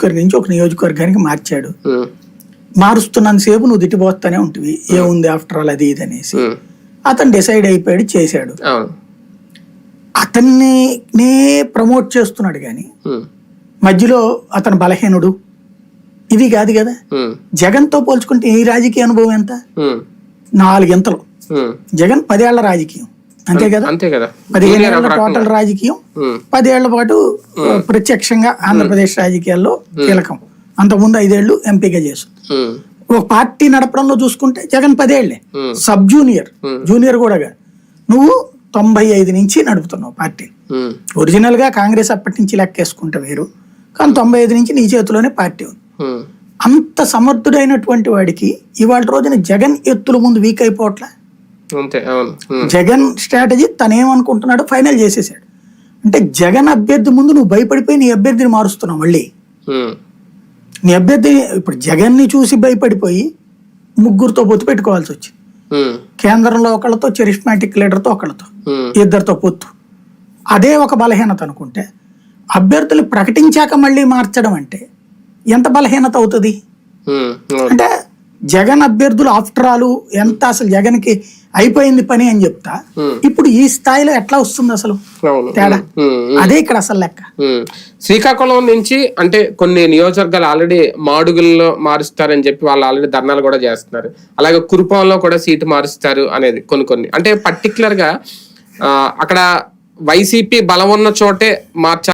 నియోజకవర్గం నుంచి ఒక నియోజకవర్గానికి మార్చాడు. ఉమ్, మారుస్తున్నంతసేపు నువ్వు తిట్టిపోతానే ఉంటుంది ఏముంది ఆఫ్టర్ ఆల్ అది ఇది అనేసి. అతను డిసైడ్ అయిపోయాడు చేశాడు. అతన్ని నే ప్రమోట్ చేస్తున్నాడు కానీ మధ్యలో అతను బలహీనుడు. ఇది కాదు కదా. జగన్తో పోల్చుకుంటే ఈ రాజకీయ అనుభవం ఎంత? నాలుగింతలు. జగన్ పదేళ్ళ రాజకీయం. అంతే కదా? అంతే కదా. పదిహేను ఏళ్ళ. టోటల్ రాజకీయం పదేళ్ళ పాటు ప్రత్యక్షంగా ఆంధ్రప్రదేశ్ రాజకీయాల్లో కీలకం. అంతకుముందు ఐదేళ్ళు ఎంపీగా చేసు ఉమ్, ఒక పార్టీ నడపడంలో చూసుకుంటే జగన్ పదేళ్ళే. Sub junior. జూనియర్ కూడా కాదు. నువ్వు తొంభై ఐదు నుంచి నడుపుతున్నావు పార్టీ. ఒరిజినల్గా కాంగ్రెస్ అప్పటి నుంచి లెక్కేసుకుంటే వేరు. కానీ తొంభై ఐదు నుంచి నీ చేతిలోనే పార్టీ ఉంది. అంత సమర్థుడైనటువంటి వాడికి ఇవాళ రోజున జగన్ ఎత్తుల ముందు వీక్ అయిపోవట్లే? అంతే జగన్ స్ట్రాటజీ తనేమనుకుంటున్నాడు ఫైనల్ చేసేసాడు. అంటే జగన్ అభ్యర్థి ముందు నువ్వు భయపడిపోయి నీ అభ్యర్థిని మారుస్తున్నావు మళ్ళీ. నీ అభ్యర్థి ఇప్పుడు జగన్ని చూసి భయపడిపోయి ముగ్గురుతో పొత్తు పెట్టుకోవాల్సి వచ్చింది. కేంద్రంలో ఒకళ్ళతో చెరిస్మాటిక్ లీడర్తో ఒకళ్ళతో ఇద్దరితో పొత్తు. అదే ఒక బలహీనత అనుకుంటే అభ్యర్థులు ప్రకటించాక మళ్ళీ మార్చడం అంటే ఎంత బలహీనత అవుతుంది. అంటే జగన్ అభ్యర్థులు ఆఫ్టర్ ఆల్ ఎంత అసలు జగన్కి అయిపోయింది పని అని చెప్తా. ఇప్పుడు ఈ స్థాయిలో ఎట్లా వస్తుంది అసలు? తేడా. అదే ఇక్కడ అసలు లెక్క. శ్రీకాకుళం నుంచి అంటే కొన్ని నియోజకవర్గాలు ఆల్రెడీ మాడుగుల్లో మారుస్తారని చెప్పి వాళ్ళు ఆల్రెడీ ధర్నాలు కూడా చేస్తున్నారు. అలాగే కురుపాంలో కూడా సీటు మారుస్తారు అనేది కొన్ని కొన్ని. అంటే పర్టికులర్గా అక్కడ వైసీపీ బలం ఉన్న చోటే మార్చాలి